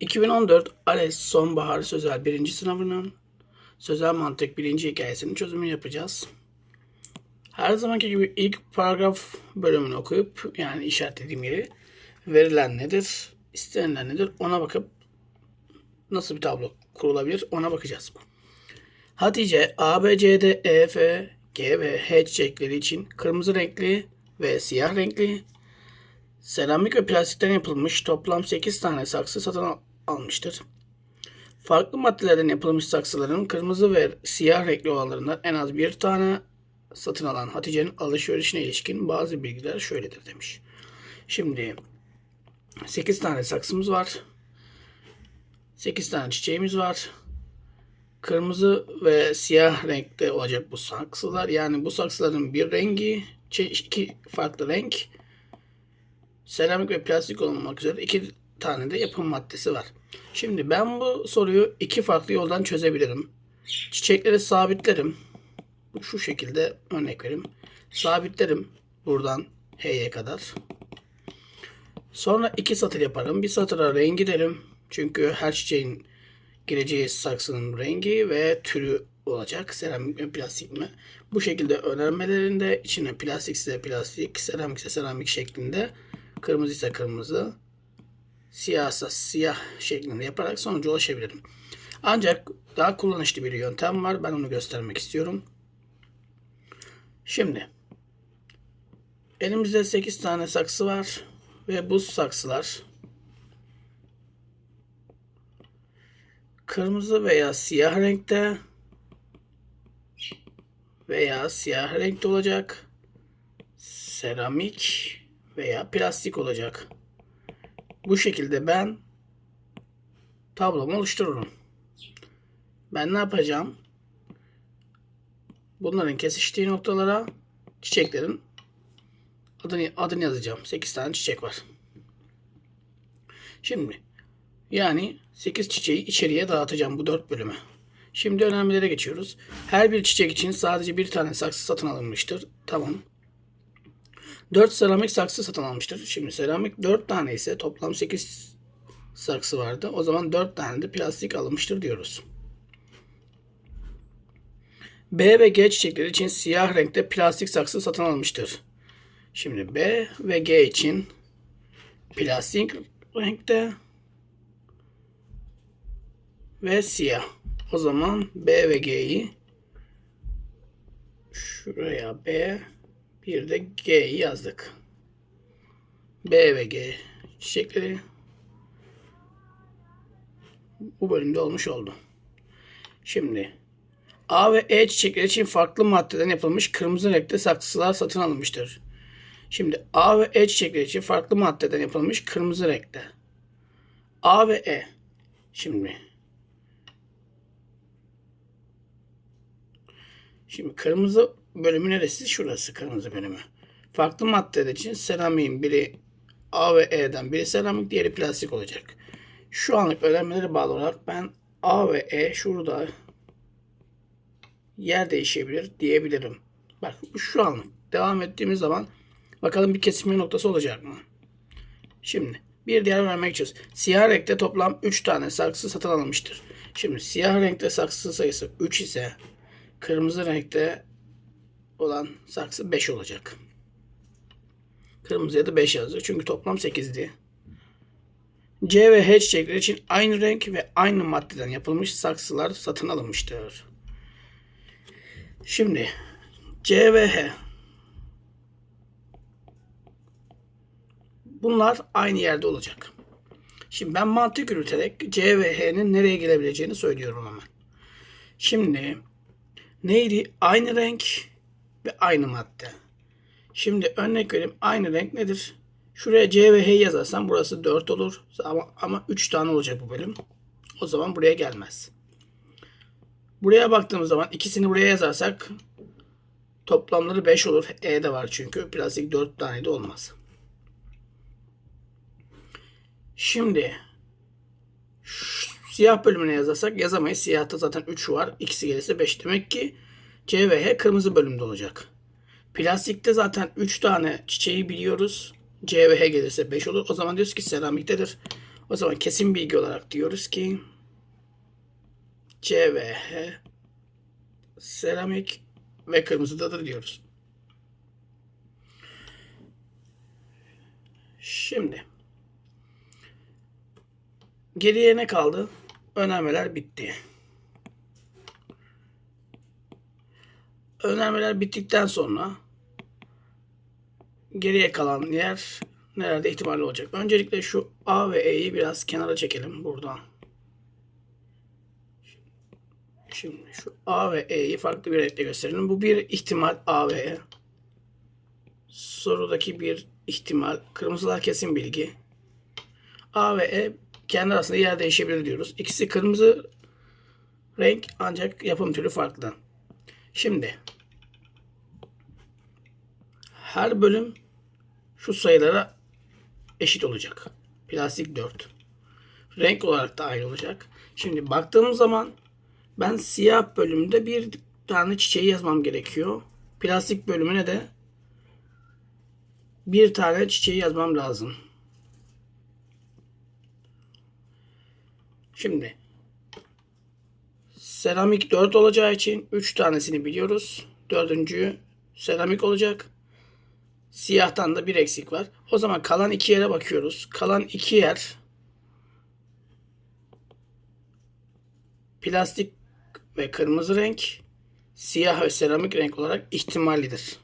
2014 ALES Sonbahar Sözel 1. sınavının Sözel Mantık 1. hikayesinin çözümünü yapacağız. Her zamanki gibi ilk paragraf bölümünü okuyup yani işaretlediğim yeri verilen nedir, istenilen nedir ona bakıp nasıl bir tablo kurulabilir ona bakacağız. Hatice A, B, C, D, E, F, G ve H çiçekleri için kırmızı renkli ve siyah renkli seramik ve plastikten yapılmış toplam 8 tane saksı satın almıştır. Farklı maddelerden yapılmış saksıların kırmızı ve siyah renkli olanlarından en az bir tane satın alan Hatice'nin alışverişine ilişkin bazı bilgiler şöyledir demiş. Şimdi 8 tane saksımız var. 8 tane çiçeğimiz var. Kırmızı ve siyah renkte olacak bu saksılar. Yani bu saksıların bir rengi, iki farklı renk, seramik ve plastik olmak üzere iki tane de yapım maddesi var. Şimdi ben bu soruyu iki farklı yoldan çözebilirim. Çiçekleri sabitlerim. Şu şekilde örnek vereyim. Sabitlerim buradan H'ye kadar. Sonra iki satır yaparım. Bir satıra rengi derim. Çünkü her çiçeğin gireceği saksının rengi ve türü olacak. Seramik mi plastik mi? Bu şekilde önermelerinde içine plastik ise plastik, seramik ise seramik şeklinde, kırmızı ise kırmızı, siyahsa siyah şeklinde yaparak sonuca ulaşabilirim. Ancak daha kullanışlı bir yöntem var. Ben onu göstermek istiyorum. Şimdi elimizde 8 tane saksı var ve bu saksılar kırmızı veya siyah renkte veya siyah renkte olacak. Seramik veya plastik olacak. Bu şekilde ben tablomu oluştururum. Ben ne yapacağım? Bunların kesiştiği noktalara çiçeklerin adını, adını yazacağım. 8 tane çiçek var. Şimdi yani 8 çiçeği içeriye dağıtacağım bu 4 bölüme. Şimdi önemlilere geçiyoruz. Her bir çiçek için sadece bir tane saksı satın alınmıştır. Tamam. 4 seramik saksı satın almıştır. Şimdi seramik 4 tane ise toplam 8 saksı vardı. O zaman 4 tane de plastik alınmıştır diyoruz. B ve G çiçekleri için siyah renkte plastik saksı satın almıştır. Şimdi B ve G için plastik renkte ve siyah. O zaman B ve G'yi şuraya B bir de G'yi yazdık. B ve G çiçekleri bu bölümde olmuş oldu. Şimdi A ve E çiçekleri için farklı maddeden yapılmış kırmızı renkte saksılar satın alınmıştır. Şimdi A ve E çiçekleri için farklı maddeden yapılmış kırmızı renkte. A ve E. Şimdi Şimdi kırmızı bölümü neresi? Şurası kırmızı bölümü. Farklı maddeler için seramiğin biri A ve E'den biri seramik diğeri plastik olacak. Şu anlık öğrenmelere bağlı olarak ben A ve E şurada yer değişebilir diyebilirim. Bak şu anlık devam ettiğimiz zaman bakalım bir kesişme noktası olacak mı? Şimdi bir diğer örnek çöz. Siyah renkte toplam 3 tane saksı satın alınmıştır. Şimdi siyah renkte saksı sayısı 3 ise kırmızı renkte olan saksı 5 olacak. Kırmızıya da 5 yazıyor. Çünkü toplam 8'di. C ve H çiçekleri için aynı renk ve aynı maddeden yapılmış saksılar satın alınmıştır. Şimdi C ve H bunlar aynı yerde olacak. Şimdi ben mantık yürüterek C ve H'nin nereye gelebileceğini söylüyorum hemen. Şimdi neydi? Aynı renk ve aynı madde. Şimdi örnek vereyim. Aynı renk nedir? Şuraya C ve H yazarsam burası 4 olur. Ama, ama 3 tane olacak bu bölüm. O zaman buraya gelmez. Buraya baktığımız zaman ikisini buraya yazarsak toplamları 5 olur. E de var çünkü. Plastik 4 tane de olmaz. Şimdi siyah bölümüne yazarsak yazamayız. Siyahta zaten 3 var. İkisi gelirse 5. Demek ki C ve H kırmızı bölümde olacak. Plastikte zaten 3 tane çiçeği biliyoruz. C ve H gelirse 5 olur. O zaman diyoruz ki seramiktedir. O zaman kesin bilgi olarak diyoruz ki C ve H seramik ve kırmızıdadır diyoruz. Şimdi geriye ne kaldı? Önermeler bitti. Önermeler bittikten sonra geriye kalan yer nerede ihtimalli olacak? Öncelikle şu A ve E'yi biraz kenara çekelim buradan. Şimdi şu A ve E'yi farklı bir renkle gösterelim. Bu bir ihtimal A ve E. Sorudaki bir ihtimal. Kırmızılar kesin bilgi. A ve E kendi arasında yer değişebilir diyoruz. İkisi kırmızı renk ancak yapım türü farklı. Şimdi her bölüm şu sayılara eşit olacak. Plastik 4. Renk olarak da aynı olacak. Şimdi baktığımız zaman ben siyah bölümde bir tane çiçeği yazmam gerekiyor. Plastik bölümüne de bir tane çiçeği yazmam lazım. Şimdi seramik 4 olacağı için 3 tanesini biliyoruz. Dördüncü seramik olacak. Siyahtan da bir eksik var. O zaman kalan iki yere bakıyoruz. Kalan iki yer plastik ve kırmızı renk, siyah ve seramik renk olarak ihtimallidir.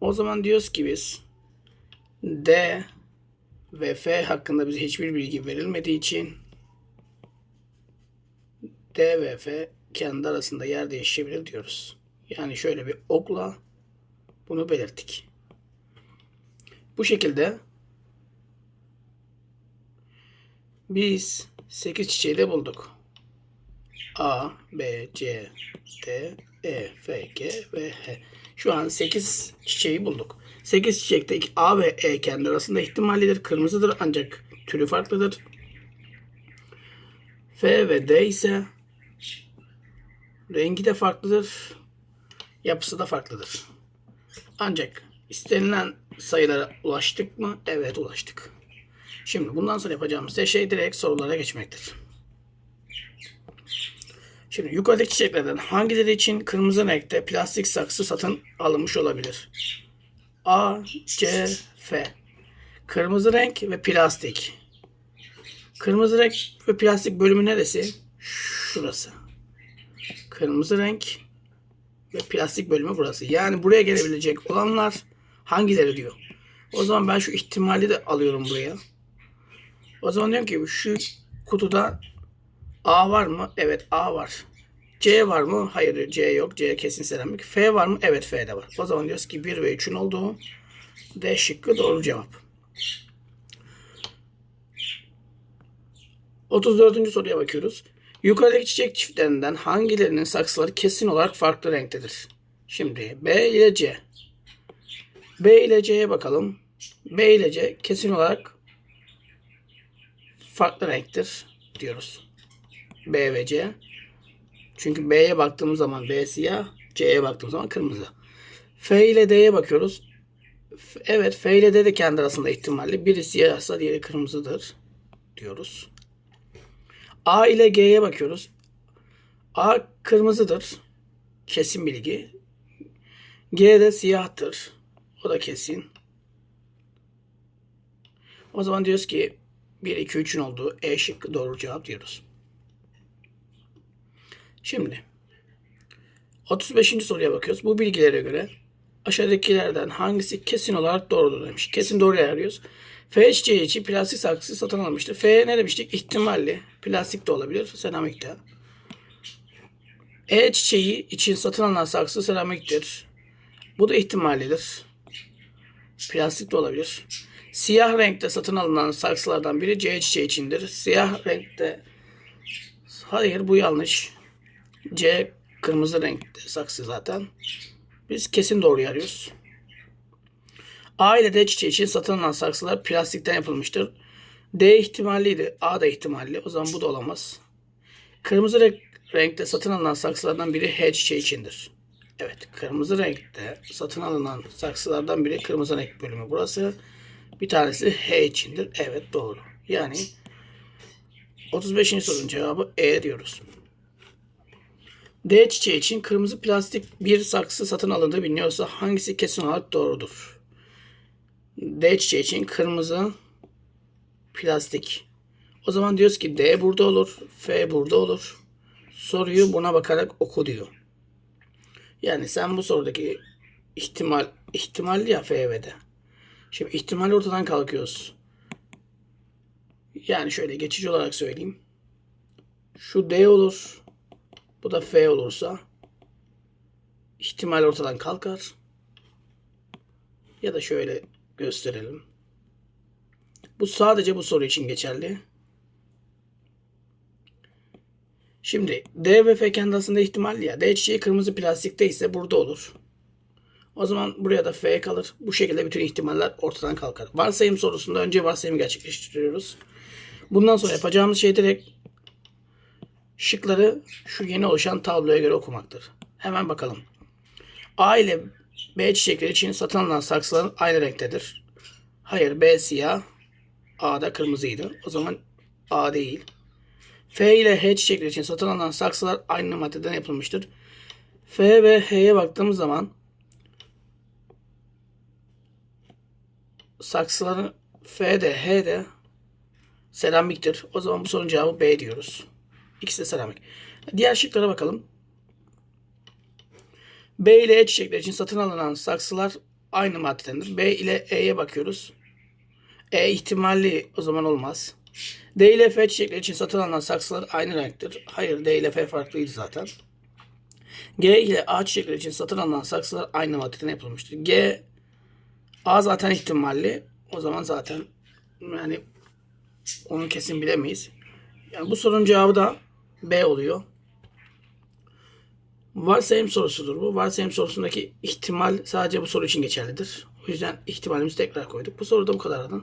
O zaman diyoruz ki biz D ve F hakkında bize hiçbir bilgi verilmediği için D ve F kendi arasında yer değişebilir diyoruz. Yani şöyle bir okla bunu belirttik. Bu şekilde biz 8 çiçeği de bulduk. A, B, C, D, E, F, G ve H. Şu an 8 çiçeği bulduk. 8 çiçekte A ve E kendi arasında ihtimallidir. Kırmızıdır ancak türü farklıdır. F ve D ise rengi de farklıdır. Yapısı da farklıdır. Ancak istenilen sayılara ulaştık mı? Evet ulaştık. Şimdi bundan sonra yapacağımız şey direkt sorulara geçmektir. Şimdi yukarıdaki çiçeklerden hangileri için kırmızı renkte plastik saksı satın alınmış olabilir? A, C, F. Kırmızı renk ve plastik. Kırmızı renk ve plastik bölümü neresi? Şurası. Kırmızı renk ve plastik bölümü burası. Yani buraya gelebilecek olanlar hangileri diyor. O zaman ben şu ihtimali de alıyorum buraya. O zaman diyorum ki şu kutuda A var mı? Evet A var. C var mı? Hayır C yok. C kesin seramik. F var mı? Evet F'de var. O zaman diyoruz ki 1 ve 3'ün olduğu D şıkkı doğru cevap. 34. soruya bakıyoruz. Yukarıdaki çiçek çiftlerinden hangilerinin saksıları kesin olarak farklı renktedir? Şimdi B ile C. B ile C'ye bakalım. B ile C kesin olarak farklı renktir diyoruz. B ve C. Çünkü B'ye baktığımız zaman B siyah, C'ye baktığımız zaman kırmızı. F ile D'ye bakıyoruz. Evet F ile D de kendi arasında ihtimalli. Biri siyahsa diğeri kırmızıdır diyoruz. A ile G'ye bakıyoruz. A kırmızıdır. Kesin bilgi. G de siyahtır. O da kesin. O zaman diyoruz ki 1, 2, 3'ün olduğu E şıkkı doğru cevap diyoruz. Şimdi 35. soruya bakıyoruz. Bu bilgilere göre aşağıdakilerden hangisi kesin olarak doğrudur demiş. Kesin doğru arıyoruz. F çiçeği için plastik saksı satın almıştır. F ne demiştik? İhtimalli. Plastik de olabilir. Seramik de. E çiçeği için satın alınan saksı seramiktir. Bu da ihtimallidir. Plastik de olabilir. Siyah renkte satın alınan saksılardan biri C çiçeği içindir. Siyah renkte hayır bu yanlış. C kırmızı renkte saksı zaten. Biz kesin doğru arıyoruz. A ile D çiçeği için satın alınan saksılar plastikten yapılmıştır. D ihtimalliydi. A da ihtimalli. O zaman bu da olamaz. Kırmızı renk, renkte satın alınan saksılardan biri H çiçeği içindir. Evet, kırmızı renkte satın alınan saksılardan biri kırmızı renk bölümü burası. Bir tanesi H içindir. Evet doğru. Yani 35. sorunun cevabı E diyoruz. D çiçeği için kırmızı plastik bir saksı satın alındığı biliniyorsa hangisi kesin olarak doğrudur? D çiçeği için kırmızı plastik. O zaman diyoruz ki D burada olur, F burada olur. Soruyu buna bakarak oku diyor. Yani sen bu sorudaki ihtimal ihtimal ya F ve D. Şimdi ihtimal ortadan kalkıyoruz. Yani şöyle geçici olarak söyleyeyim. Şu D olur. Bu da F olursa ihtimal ortadan kalkar. Ya da şöyle gösterelim. Bu sadece bu soru için geçerli. Şimdi D ve F kendi aslında ihtimal ya. D çiçeği kırmızı plastikte ise burada olur. O zaman buraya da F kalır. Bu şekilde bütün ihtimaller ortadan kalkar. Varsayım sorusunda önce varsayımı gerçekleştiriyoruz. Bundan sonra yapacağımız şey direkt şıkları şu yeni oluşan tabloya göre okumaktır. Hemen bakalım. A ile B çiçekleri için satın alınan saksıların aynı renktedir. Hayır B siyah. A da kırmızıydı. O zaman A değil. F ile H çiçekleri için satın alınan saksılar aynı maddeden yapılmıştır. F ve H'ye baktığımız zaman saksıların F de H de seramiktir. O zaman bu sorunun cevabı B diyoruz. İkisi de seramik. Diğer şıklara bakalım. B ile E çiçekleri için satın alınan saksılar aynı maddedendir. B ile E'ye bakıyoruz. E ihtimalli o zaman olmaz. D ile F çiçekleri için satın alınan saksılar aynı renktir. Hayır D ile F farklıydı zaten. G ile A çiçekleri için satın alınan saksılar aynı maddeden yapılmıştır. G A zaten ihtimalli. O zaman zaten yani onu kesin bilemeyiz. Yani bu sorunun cevabı da B oluyor. Varsayım sorusudur bu. Varsayım sorusundaki ihtimal sadece bu soru için geçerlidir. O yüzden ihtimalimizi tekrar koyduk. Bu soruda bu kadardı.